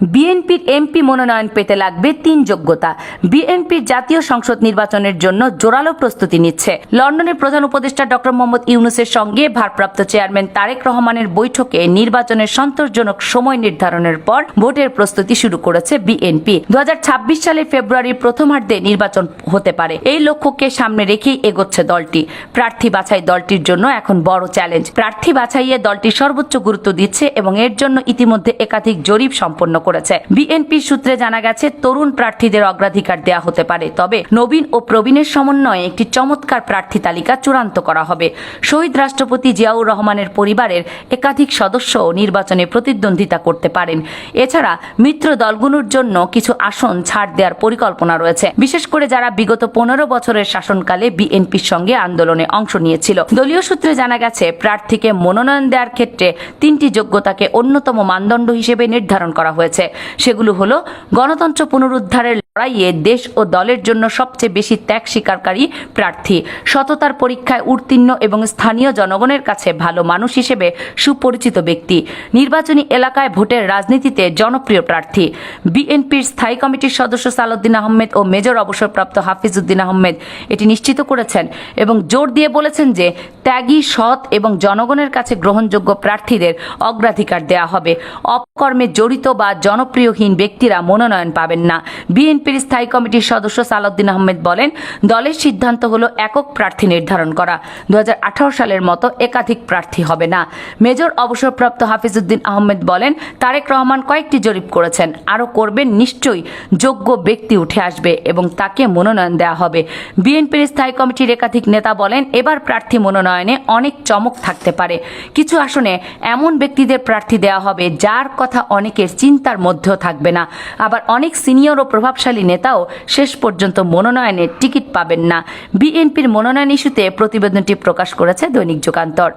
বিএনপির এমপি মনোনয়ন পেতে লাগবে তিন যোগ্যতা। বিএনপির জাতীয় সংসদ নির্বাচনের জন্য জোরালো প্রস্তুতি নিচ্ছে। লন্ডনের প্রধান উপদেষ্টা ডক্টর মোহাম্মদ ইউনুসের সঙ্গে ভারপ্রাপ্ত চেয়ারম্যান তারেক রহমানের বৈঠকে নির্বাচনের সন্তোষজনক সময় নির্ধারণের পর ভোটের প্রস্তুতি শুরু করেছে বিএনপি। দুহাজার ছাব্বিশ সালের ফেব্রুয়ারির প্রথমার্ধে নির্বাচন হতে পারে। এই লক্ষ্যকে সামনে রেখেই এগোচ্ছে দলটি। প্রার্থী বাছাই দলটির জন্য এখন বড় চ্যালেঞ্জ। প্রার্থী বাছাইয়ে দলটি সর্বোচ্চ গুরুত্ব দিচ্ছে এবং এর জন্য ইতিমধ্যে একাধিক জরিপ সম্পন্ন করেছে। বিএনপি সূত্রে জানা গেছে, তরুণ প্রার্থীদের অগ্রাধিকার দেওয়া হতে পারে। তবে নবীন ও প্রবীণের সমন্বয়ে একটি চমৎকার প্রার্থী তালিকা চূড়ান্ত করা হবে। শহীদ রাষ্ট্রপতি জিয়াউর রহমানের পরিবারের একাধিক সদস্য নির্বাচনে প্রতিদ্বন্দ্বিতা করতে পারেন। এছাড়া মিত্র দলগুলোর জন্য কিছু আসন ছাড় দেওয়ার পরিকল্পনা রয়েছে। বিশেষ করে যারা বিগত পনেরো বছরের শাসনকালে বিএনপির সঙ্গে আন্দোলনে অংশ নিয়েছিল। দলীয় সূত্রে জানা গেছে, প্রার্থীকে মনোনয়ন দেওয়ার ক্ষেত্রে তিনটি যোগ্যতাকে অন্যতম মানদণ্ড হিসেবে নির্ধারণ করা হয়েছে। সেগুলো হলো, গণতন্ত্র পুনরুদ্ধারের লড়াইয়ে দেশ ও দলের জন্য সবচেয়ে বেশি ত্যাগ স্বীকারকারী প্রার্থী। সততার পরীক্ষায় উত্তীর্ণ এবং স্থানীয় জনগণের কাছে ভালো মানুষ হিসেবে সুপরিচিত ব্যক্তি। নির্বাচনী এলাকায় ভোটের রাজনীতিতে জনপ্রিয় প্রার্থী। বিএনপির স্থায়ী কমিটির সদস্য সালাউদ্দিন আহমেদ ও মেজর অবসরপ্রাপ্ত হাফিজউদ্দিন আহমেদ এটি নিশ্চিত করেছেন এবং জোর দিয়ে বলেছেন যে, ত্যাগী, সৎ এবং জনগণের কাছে গ্রহণযোগ্য প্রার্থীদের অগ্রাধিকার দেয়া হবে। অপকর্মে জড়িত বা জনপ্রিয়হীন ব্যক্তিরা মনোনয়ন পাবেন না। বিএনপির স্থায়ী কমিটির সদস্য সালাউদ্দিন আহমেদ বলেন, দলের সিদ্ধান্ত হলো একক প্রার্থী নির্ধারণ করা। দুহাজার আঠারো সালের মতো একাধিক প্রার্থী হবে না। মেজর অবসরপ্রাপ্ত হাফিজউদ্দিন আহমেদ বলেন, তারেক রহমান কয়েকটি জরিপ করেছেন। আরও করবেন, নিশ্চয়ই যোগ্য ব্যক্তি উঠে আসবে এবং তাকে মনোনয়ন দেওয়া হবে। বিএনপির স্থায়ী কমিটির একাধিক নেতা বলেন, এবার প্রার্থী মনোনয়নে অনেক চমক থাকতে পারে। কিছু আসনে এমন ব্যক্তিদের প্রার্থী দেওয়া হবে, যার কথা অনেকের চিন্তার মধ্যেও থাকবে না। আবার অনেক সিনিয়র ও প্রভাবশালী নেতাও শেষ পর্যন্ত মনোনয়নের টিকিট পাবেন না। বিএনপির মনোনয়ন ইস্যুতে প্রতিবেদনটি প্রকাশ করেছে দৈনিক যুগান্তর।